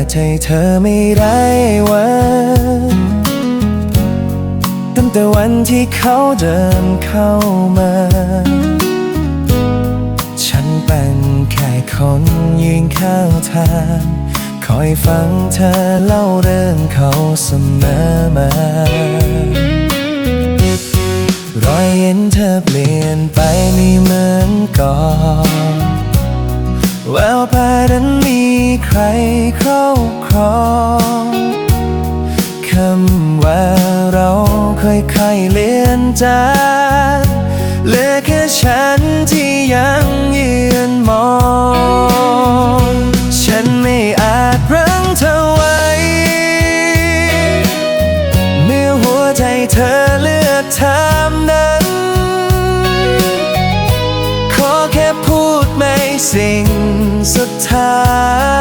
ให้เธอไม่ได้วันตั้งแต่วันที่เขาเดินเข้ามา ฉันเป็นแค่คนยืนข้างทางคอยฟังเธอเล่าเรื่องเขาเสมอมารอยเห็นเธอเปลี่ยนไปไม่เหมือนก่อน แววตานั้นมีใครครอบครองคำว่าเราค่อยๆเลียนจางเหลือแค่ฉันที่ยังยืนมอง ฉันไม่อาจรั้งเธอไว้ เมื่อหัวใจเธอเลือกทำนั้ สิ่งสุดท้าย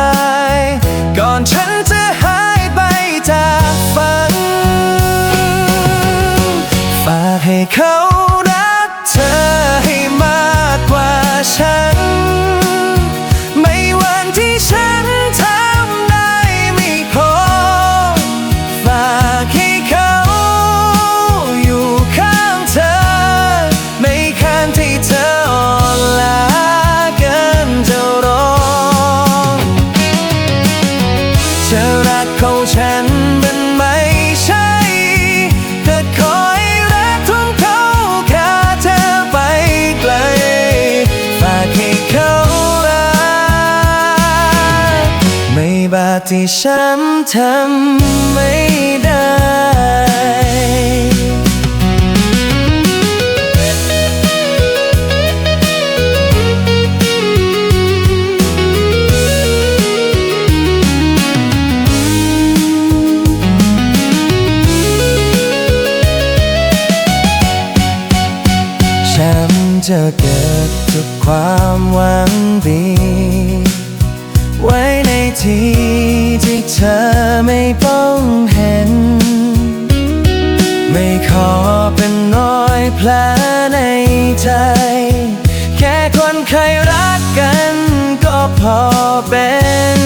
ของฉันมันไม่ใช่แค่คอยรักของเขาแค่เธอไปไกลฝากให้เขารักไม่บาปที่ฉันทำไม่ จะเก็บทุกความหวังดี ไว้ในที่ที่เธอไม่ต้องเห็น ไม่ขอเป็นน้อยแผลในใจ แค่คนเคยรักกันก็พอเป็น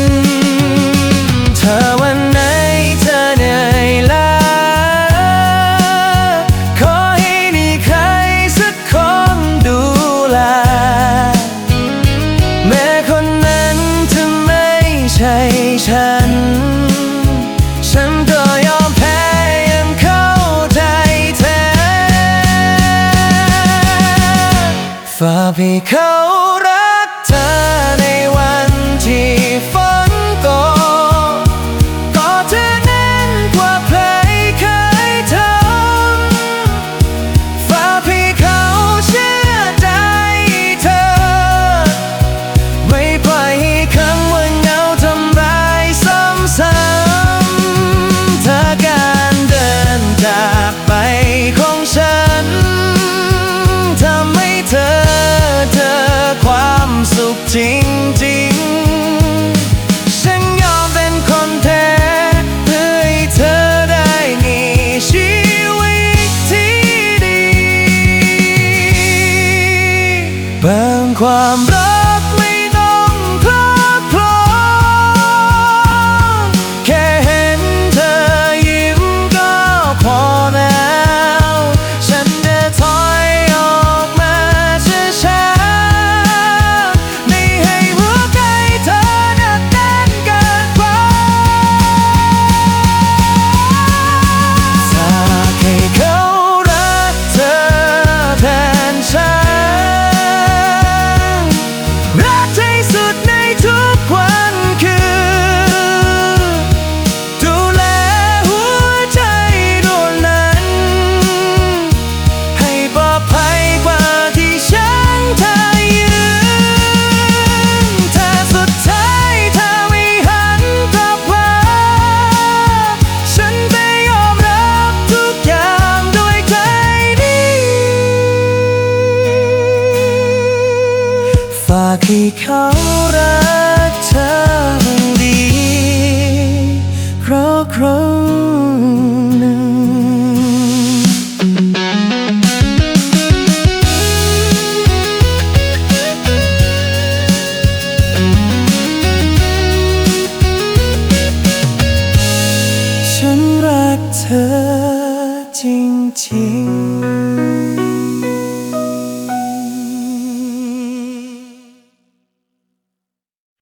ฝา ความรัก เขารักเธอดีเราครั้งหนึ่งฉันรักเธอจริงๆ